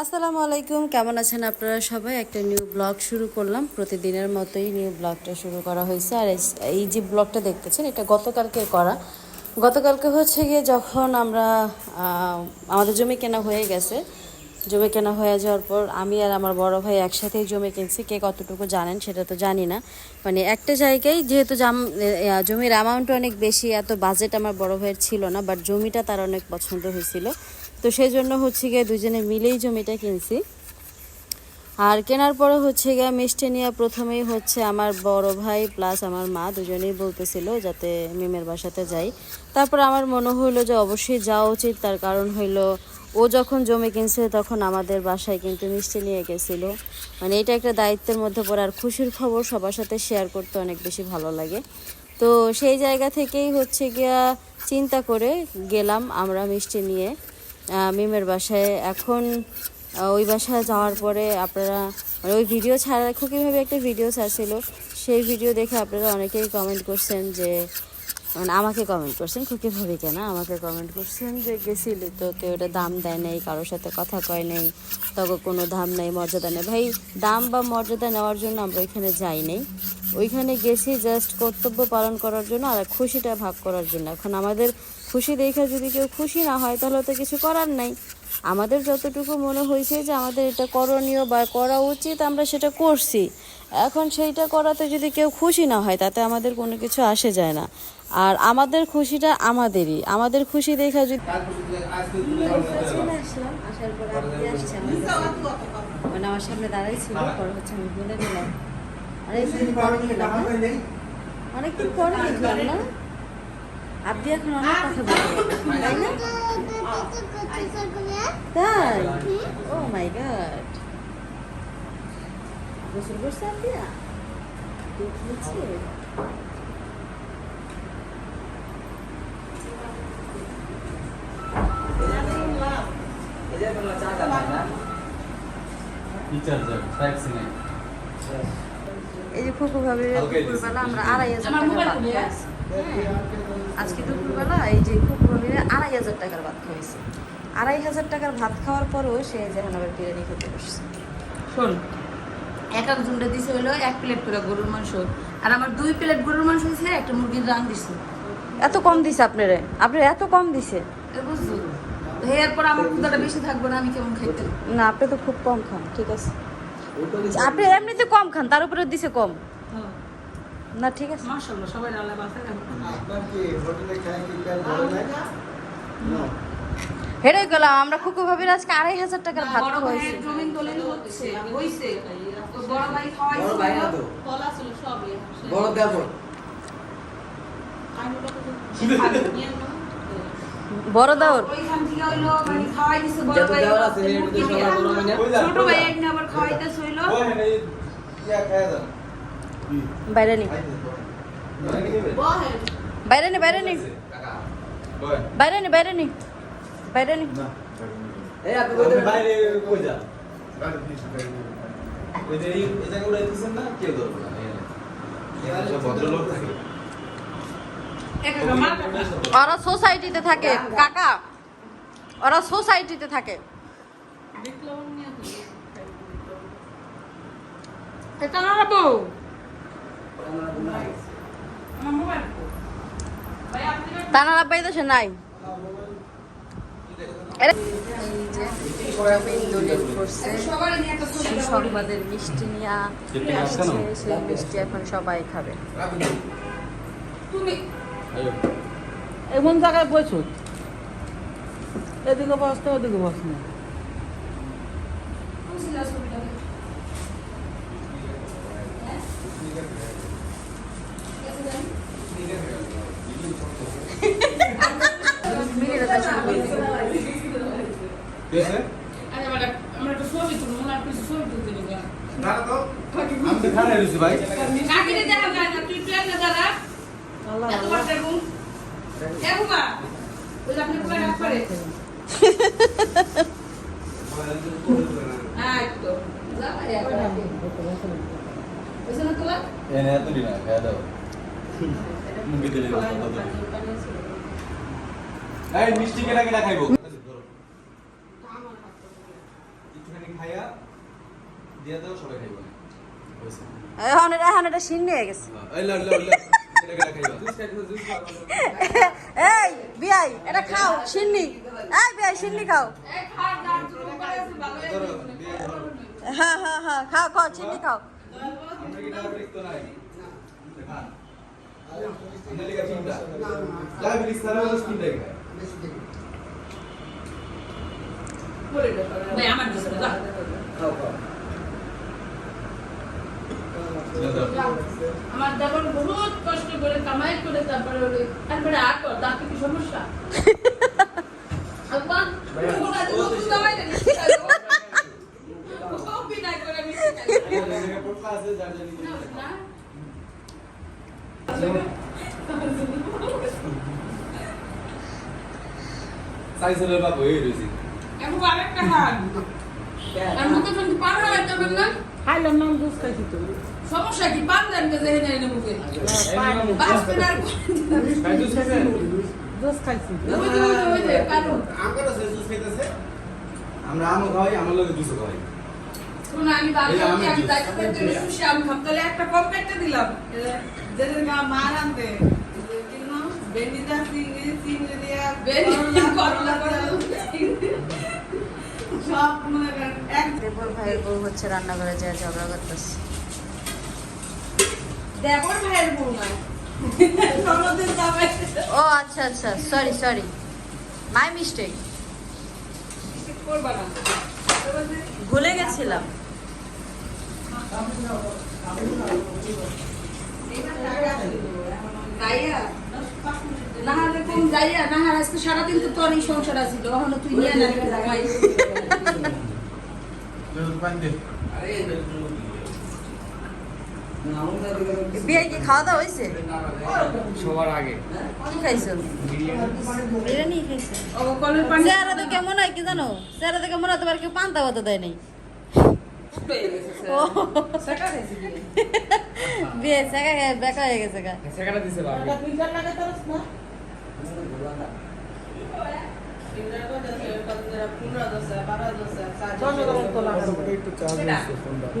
আসসালামু আলাইকুম। কেমন আছেন আপনারা সবাই? একটা নিউ ব্লগ শুরু করলাম। প্রতিদিনের মতোই নিউ ব্লগটা শুরু করা হয়েছে। আর এই- যে ব্লগটা দেখতেছেন, এটা গতকালকে করা। গতকালকে হচ্ছে গিয়ে যখন আমরা আমাদের জমি কেনা হয়ে গেছে, জমি কেনা হয়ে যাওয়ার পর আমি আর আমার বড় ভাই একসাথেই জমি কিনছি। কে কতটুকু জানেন সেটা তো জানি না। মানে একটা জায়গায় যেহেতু জাম- জমির অ্যামাউন্ট অনেক বেশি, এত বাজেট আমার বড় ভাইয়ের ছিল না বাট জমিটা তার অনেক পছন্দ হয়েছিল। তো সেই জন্য হচ্ছে গিয়ে দুজনে মিলেই জমিটা কিনছি। আর কেনার পরে হচ্ছে গিয়ে মিষ্টি নিয়ে প্রথমেই হচ্ছে আমার বড় ভাই প্লাস আমার মা দুজনেই বলতেছিল যাতে মিমের বাসাতে যাই। তারপর আমার মনে হলো যে অবশ্যই যাওয়া উচিত। তার কারণ হইল ও যখন জমি কিনছে তখন আমাদের বাসায় কিন্তু মিষ্টি নিয়ে গেছিল। মানে এটা একটা দায়িত্বের মধ্যে পড়ে আর খুশির খবর সবার সাথে শেয়ার করতে অনেক বেশি ভালো লাগে। তো সেই জায়গা থেকেই হচ্ছে গিয়া চিন্তা করে গেলাম আমরা মিষ্টি নিয়ে। মিমের বাসায়। এখন ওই বাসায় যাওয়ার পরে আপনারা মানে ওই ভিডিও ছাড়া খুবইভাবে একটা ভিডিও ছাড়ছিল। সেই ভিডিও দেখে আপনারা অনেকেই কমেন্ট করছেন যে মানে আমাকে কমেন্ট করছেন খুকি ভাবি কেন আমাকে কমেন্ট করছেন যে, গেছিলি তো কেউ ওটা দাম দেয় নাই, কারোর সাথে কথা কয় নেই তখন কোনো দাম নেই, মর্যাদা নেই। ভাই, দাম বা মর্যাদা নেওয়ার জন্য আমরা ওইখানে যাই নাই। ওইখানে গেছি জাস্ট কর্তব্য পালন করার জন্য আর খুশিটা ভাগ করার জন্য। এখন আমাদের খুশি দেখে যদি কেউ খুশি না হয়, তাহলে তো কিছু করার নাই। আমাদের যতটুকু মনে হয়েছে যে আমাদের এটা করণীয় বা করা উচিত, আমরা সেটা করছি। এখন সেইটা করাতে যদি কেউ খুশি না হয়, তাতে আমাদের কোনো কিছু আসে যায় না। আর আমাদের খুশিটা আমাদেরই। আমাদের খুশি দেখা যদি মানে আমার সামনে দাঁড়াই ছিল হচ্ছে আমি বলে দিলাম। অনেকদিন পরে খেলাম না? অনেকদিন পরে দেখলাম না? আপনি এখন অনেক কথা বলতে তাই না? তাই? ও মাই গড গোসল করছে দুধ দিচ্ছে? রিচার্জার ট্যাক্সি নেই এই যে ফুকু ভাবে হালকাই দিছে। দুপুরবেলা আমরা আড়াই হাজার খাইছি হ্যাঁ। আজকে দুপুরবেলা এই যে ফুকু ভাবে আড়াই হাজার টাকার ভাত খাইছি। আড়াই হাজার টাকার ভাত খাওয়ার পরেও সে যেখানে আবার বিরিয়ানি খেতে বসছে। শোন। এক এক জনটা দিছে হলো এক প্লেট করে গরুর মাংস। আর আমার দুই প্লেট গরুর মাংস দিছে একটা মুরগির রান দিছে। এত কম দিছে আপনারে? আপনার এত কম দিছে? এরপর আমার ক্ষুদাটা বেশি থাকবে না আমি কেমন খাইতে না আপনি তো খুব কম খান ঠিক আছে। আপনি এমনিতে কম খান তার উপরে দিছে কম। না ঠিক আছে। মাশাআল্লাহ সবাই আল্লাহ বাসায় আপনার কি হোটেলে খায় কি কার ভালো না। হেরে গেলাম আমরা খুকু ভাবির আজকে আড়াই হাজার টাকার ভাত বড় খাওয়াইছি। ভাইয়ের জমিন দলিল হচ্ছে হইছে। তো বড় ভাই বড় ভাই তো? কলা ছিল সবই। বড় দেবো বড় দাওর। মানে? ছোট ভাই এনে আবার খায় দাও বাইরে নি। নি নি। নি নি। নি। ভদ্রলোক থাকে। ওরা সোসাইটিতে থাকে। কাকা ওরা সোসাইটিতে থাকে। এটা না তানার আব্বাই দেশে নাই। সংবাদের মিষ্টি নিয়ে আসছে আসছে সেই মিষ্টি এখন সবাই খাবে। তুমি এমন জায়গায় বসো এদিকে বসতে ওদিকে বস না। তুলতে দেবো না হইছি ভাই। মিষ্টি কেনা কেনা খাইবো? খাইয়া দিয়ে দাও সবাই খাইব। এখন এটা এখন এটা সিন নিয়ে গেছে। হ্যাঁ, এই বিয়াই এটা খাও সিন্নি। এই বিয়াই সিন্নি খাও। হ্যাঁ হ্যাঁ হ্যাঁ খাও খাও সিন্নি খাও। আমরা কি ডায়াবেটিস তো নাই? খান। আমরা লিগা তিনটা। ডায়াবেটিস ছাড়া হলো তিনটাই খায়। ভাই আমার দিছে যা খাও, খাও। এটা দাও। আমার দেবর বহুত কষ্ট করে কামাই করে তারপরে তারপরে আর কর কি সমস্যা। তো বাবু, এই রয়েছে। এখন আরেকটা খান আর মুখে পার হয় না খাইলাম না জুস খাইছি তো। সমস্যা কি? পান মুখে। আর জুস খাইছি। আমরা আমও খাওয়াই আমার লগে জুসও খাওয়াই। আমি আমি একটা কম কেটে দিলাম। যেদিন মার আনতে কিন্তু চিংড়ি চিংড়ি দিয়া বেনি করলা করলা করলা করলা। সব মনে করেন এক ভাইয়ের বউ হচ্ছে রান্না করে যায় ঝগড়া করতেছে। দেবর ভাইয়ের বউ নয় ও আচ্ছা আচ্ছা সরি সরি মাই মিস্টেক ভুলে গেছিলাম। সারাদিন তো তোর এই সংসার আছে তখন তুই নিয়ে না। বিয়ে কি খাওয়া দাওয়া হয়েছে? সবার আগে। কি খাইছো? বিরিয়ানি খাইছো। পানি। চেহারা দেখে মনে হয় কি জানো? চেহারা দেখে মনে হয় তোমার কেউ পান্তা ভাত দেয় নাই। বিয়ে চেকা বেকা হয়ে গেছে গা। সেখানে দিছে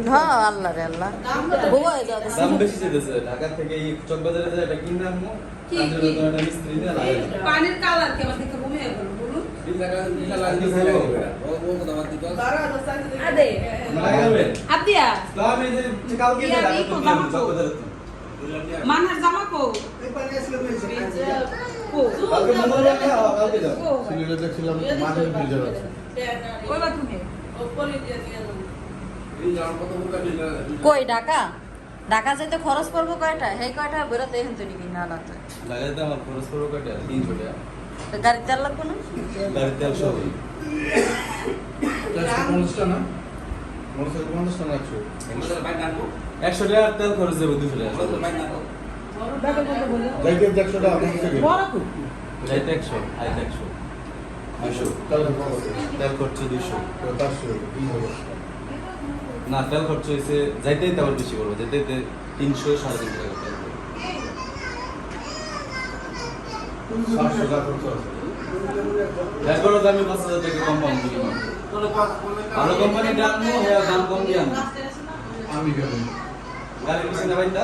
হ্যাঁ আল্লাহ রে আল্লাহ। বউ হয়ে দাম বেশি যেতেছে ঢাকা থেকে এই চকবাজারে যে এটা কিনে আনব। পানির কালার কে? আমার ঘুমিয়ে গেল বলুন। নিয়ে জামা কো? কালকে মঙ্গলবার না কালকে সিলেটে দেখছিলাম ফ্রিজার আছে। কই ঢাকা? ঢাকা যেতে খরচ পড়ব কয়টা? সেই কয়টা? বেরোতে এখন তো নিবি না না তো আমার খরচ পড়ব কয়টা? তিনশো টাকা গাড়ির তেল লাগবে না? গাড়ির তেল সবই একশো। টাকার তেল খরচ দেবো দুশো টাকা। যাইতে দেখছ না আপনি থেকে যাইতে একশো আইতে একশো। দুশো তেল খরচ দুশো পাঁচশো তিন হাজার না তেল খরচ হয়েছে যাইতেই তেমন বেশি করব যাইতে তিনশো সাড়ে তিনশো টাকা তো আমি পাঁচ হাজার টাকা কম পাবো ভালো কোম্পানি দাম হ্যাঁ দাম কম দিয়ে আনব। আমি গাড়ির পিছনে বাইন্দা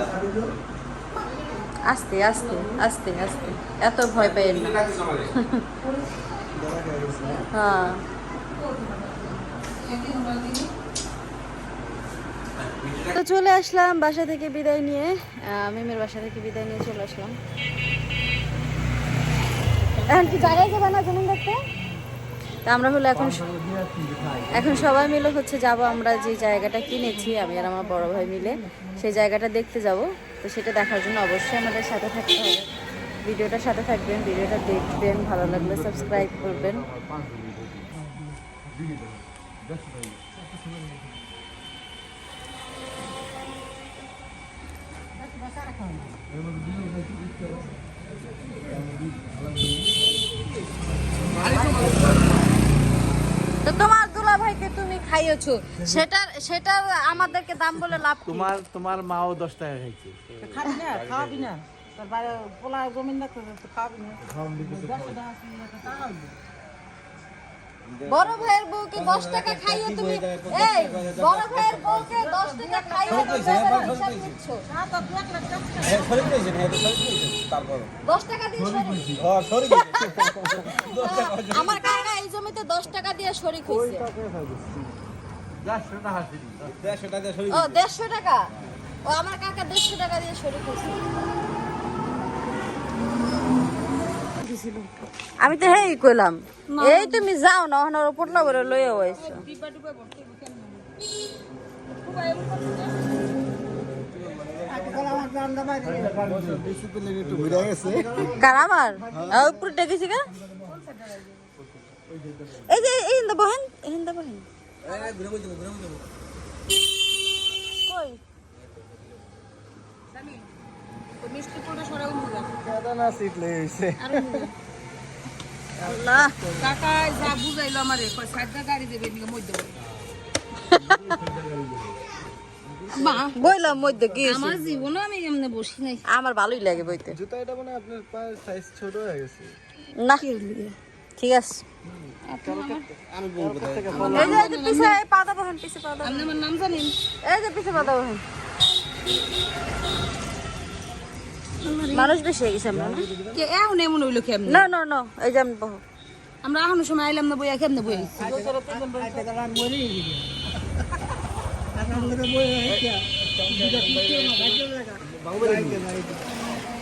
আস্তে আস্তে আস্তে আস্তে। এত ভয় পাই না। হ্যাঁ। তো চলে আসলাম বাসা থেকে বিদায় নিয়ে। মেমের বাসা থেকে বিদায় নিয়ে চলে আসলাম। এখন কি জায়গায় যাবে না জমিন দেখতে? তা আমরা হলো এখন এখন সবাই মিলে হচ্ছে যাব। আমরা যে জায়গাটা কিনেছি আমি আর আমার বড় ভাই মিলে সেই জায়গাটা দেখতে যাব। তো সেটা দেখার জন্য অবশ্যই আমাদের সাথে থাকতে হবে। ভিডিওটার সাথে থাকবেন, ভিডিওটা দেখবেন, ভালো লাগলে সাবস্ক্রাইব করবেন। তো তোমার ভাইকে তুমি খাইয়েছো সেটার সেটার আমাদেরকে দাম বলে লাভ তোমার তোমার মাও দশ টাকা খাইছে। খাবি না খাওয়াবি না। তার বাইরে পোলা জমিন তো। বড় ভাইয়ের বউকে টাকা খাইয়ে তুমি এই বড় ভাইয়ের বউকে টাকা খাইয়ে হ্যাঁ, টাকা। আমার কাকা জমিতে দশ টাকা দিয়ে শরিক হয়েছে। ও দেড়শো টাকা? ও আমার কাকা দেড়শো টাকা দিয়ে শরিক হয়েছে। আমি তো হেই কইলাম এই তুমি যাও না ওখানে ওর পোটলা করে লইয়া হয়েছো গেছে উপরে গেছি কা এই যে এই হিন্দা বহেন এই হিন্দা বহেন। কই? মিষ্টি পোড়া সিট আল্লাহ। কাকা যা বুঝাইলো আমারে কয় সাইডটা গাড়ি দেবে নিয়ে মধ্যে মা বইলাম মধ্যে কি হইছে? আমার জীবনে আমি এমনি বসি নাই। আমার ভালোই লাগে বইতে। জুতা এটা মানে আপনার পায়ের সাইজ ছোট হয়ে গেছে। না। ঠিক আছে। এই যে পিছে এই পাতা বহেন পিছে পাতা আপনি আমার নাম জানেন এই যে পিছে পাতা বহেন। মানুষ বেশি হয়ে গেছে আমরা না? কে এখন এমন হইল কেমন? না না না এই যে আমি বহ। আমরা এখন সময় আইলাম না বইয়া কেমনে বই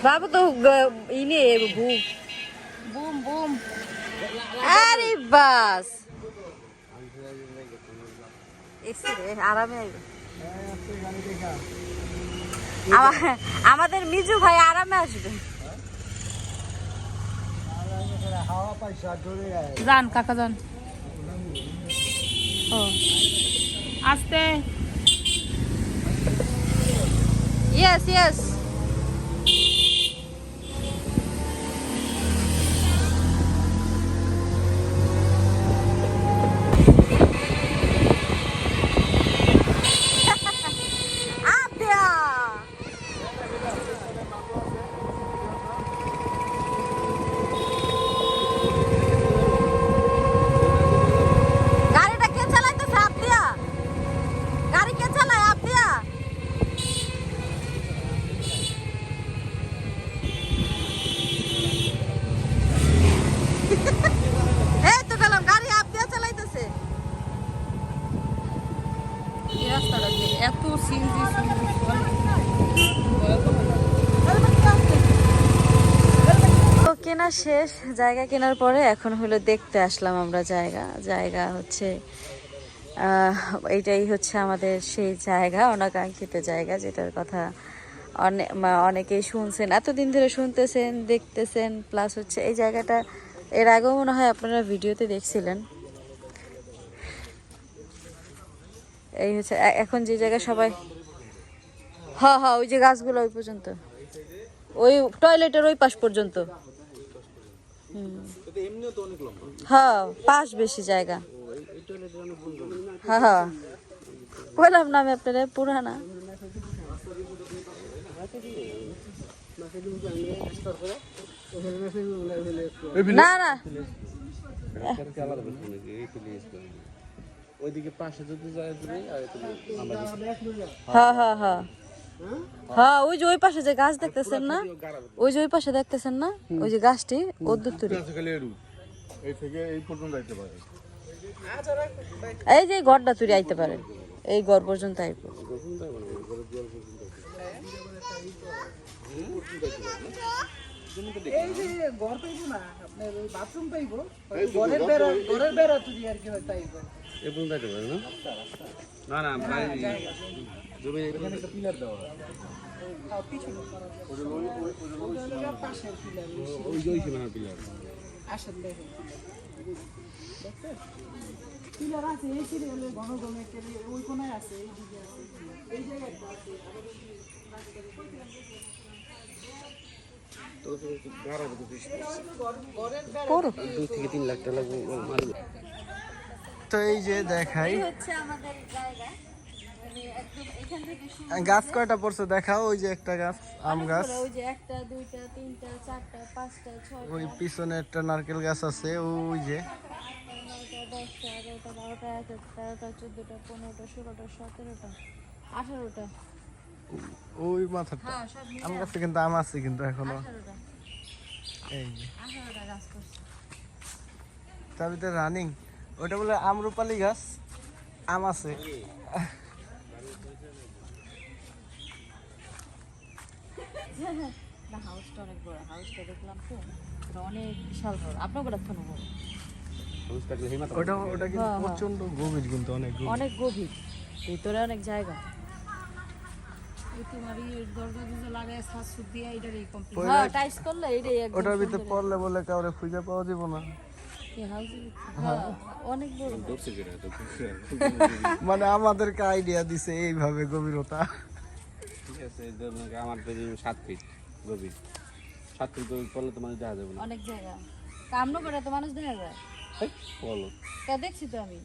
বাবু তো গ- ই নিয়ে বুম বুম। আরে বাস আরামে আমাদের মিজু ভাই আরামে আসবে। যান, কাকা যান। ও। আস্তে। ইয়েস ইয়েস কেনা শেষ, জায়গা কেনার পরে এখন হলো দেখতে আসলাম আমরা জায়গা। জায়গা হচ্ছে এইটাই হচ্ছে আমাদের সেই জায়গা, অনাকাঙ্ক্ষিত জায়গা, যেটার কথা অনেক অনেকেই শুনছেন, এতদিন ধরে শুনতেছেন, দেখতেছেন প্লাস হচ্ছে এই জায়গাটা, এর আগেও মনে হয় আপনারা ভিডিওতে দেখছিলেন। এই হচ্ছে এখন যে জায়গায় সবাই হ্যাঁ হ্যাঁ ওই যে গাছগুলো ওই পর্যন্ত। ওই টয়লেটের ওই পাশ পর্যন্ত। বেশি জায়গা। হ্যাঁ বললাম পুরানা। না না। ওইদিকে পাশে যদি যায় তুমি আর তুমি হ্যাঁ হ্যাঁ হ্যাঁ। হ্যাঁ ওই যে ওই পাশে যে গাছ দেখতেছেন না? ওই যে ওই পাশে দেখতেছেন না? ওই যে গাছটি তুরি। এই থেকে এই পর্যন্ত যাইতে পারে। এই যে এই গড়টা তুই আইতে পারে। এই গড় পর্যন্ত আইব। এই যে ঘর পাইবো না আপনার বাথরুম পাইবো। ঘরের বেড়া ঘরের বেড়া তুই আর কি হয় তাই। এই পর্যন্ত যাইতে পারে না? না না ভাই জমি একটা পিলার দেওয়া পাশের ওই ওই সীমানার পিলার আসেন দেখেন পিলার আছে এই সিরিয়ালে ঘন ঘন ওই কোনায় আছে এই দিকে আছে। এই জায়গায় একটা আছে। দুই থেকে তিন লাখ টাকা লাগবে তো এই যে দেখাই। মানে গাছ কয়টা পড়ছে দেখাও ওই যে একটা গাছ আম গাছ। ওই যে একটা দুইটা তিনটা চারটা পাঁচটা ছয়টা। ওই পিছনে একটা নারকেল গাছ আছে ওই যে। দশটা এগারোটা বারোটা একটা তেরোটা চোদ্দোটা পনেরোটা ষোলোটা সতেরোটা আঠারোটা। ওই মাথাটা। হ্যাঁ আম গাছে কিন্তু আম আছে কিন্তু এখনও। এই যে। আঠারোটা গাছ করছে তার ভিতরে রানিং ওটা বলে আমরুপালি গাছ আম আছে। হাউসটা অনেক বড় হাউসটা দেখলাম তো অনেক বিশাল বড়। আপনার গোটা ফোন ওটা ওটা কিন্তু হ্যাঁ, হ্যাঁ। প্রচণ্ড গভীর কিন্তু অনেক গভীর। অনেক গভীর। ভিতরে অনেক জায়গা। হ্যাঁ টাইস করলে এটাই ওটার ভিতরে পড়লে বলে কাউরে খুঁজে পাওয়া যাবে না। মানে আমাদেরকে আইডিয়া দিছে এইভাবে গভীরতা। ঠিক আছে ধরুন আমার সাত ফিট গভীর। সাত ফিট গভীর পড়লে তো মানুষ দেখা যাবে অনেক জায়গা। কামনো করে তো মানুষ দেখা যায়। বলো। তা দেখছি তো আমি।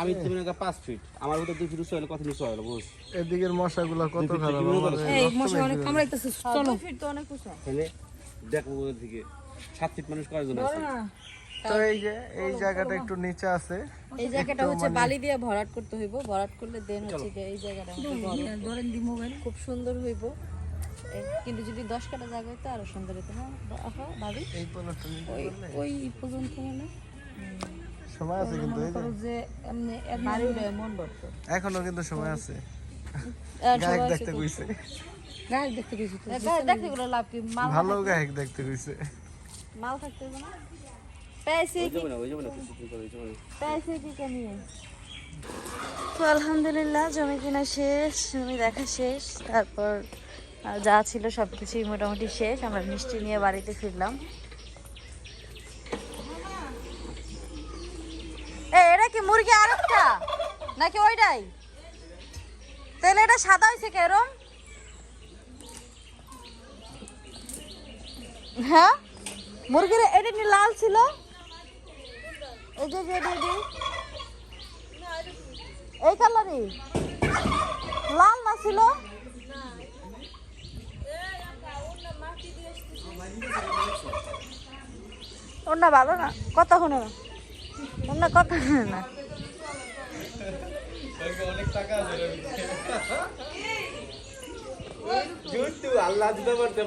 আমি তো মনে পাঁচ ফিট আমার ভিতরে দুই ফিট উঁচু হলে কত নিচু হলো বুঝ? এদিকের মশাগুলো কত খারাপ ফিট এই মশা অনেক কামড়াইতেছে চলো। ফিট তো অনেক উঁচু। তাহলে দেখব ওদের সাত ফিট মানুষ কয়জন আছে? তো এই যে এই জায়গাটা একটু নিচে আছে। এই জায়গাটা হচ্ছে বালি দিয়ে ভরাট করতে হইব। ভরাট করলে দেন হচ্ছে এই জায়গাটা ধরেন দি মোবাইল খুব সুন্দর হইব। কিন্তু যদি দশ কাটা জায়গা হইতো আরও সুন্দর হইতো হ্যাঁ ভাবি ওই ওই পর্যন্ত মানে। সময় আছে কিন্তু এই যে। যে এমনি বাড়ি মন বলতো এখনও কিন্তু সময় আছে। গায়ক দেখতে কইছে। গাছ দেখতে গেছি তো। দেখতে গুলো লাভ কি? মাল ভালো গায়ক দেখতে কইছে। মাল থাকতে না? যাবে না পেয়েছি কি কমিয়ে তো আলহামদুলিল্লাহ জমি কিনা শেষ জমি দেখা শেষ তারপর যা ছিল সব কিছুই মোটামুটি শেষ আমরা মিষ্টি নিয়ে বাড়িতে ফিরলাম। এ এটা কি মুরগি আরেকটা নাকি ওইটাই? তাহলে এটা সাদা হয়েছে কেরম হ্যাঁ? মুরগির এটা লাল ছিল? এই যে যে। এই কালারই লাল না ছিল ওনা ভালো না, কথা শুনে না ওনা কথা শুনে না অনেক টাকা আছে। জুতু আল্লাহ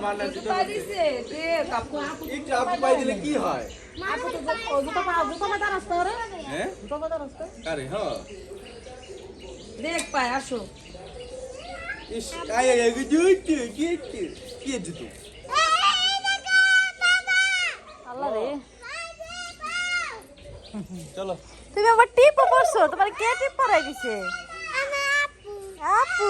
মানা দিছে দে কাপু আপু একটু আপু পাই দিলে কি হয়? আপু তো ও দুটো পা দুটো পা দাঁড়াস তো রে হ্যাঁ? দুটো পা দাঁড়াস তো আরে হ্যাঁ দেখ পায় আসো। ইস আয় আয় আয় জুতু কি কি কি জুতু? আল্লাহ রে। চলো। তুমি আবার টিপ পড়ছো তোমার কে টিপ পরাই দিছে? আপু।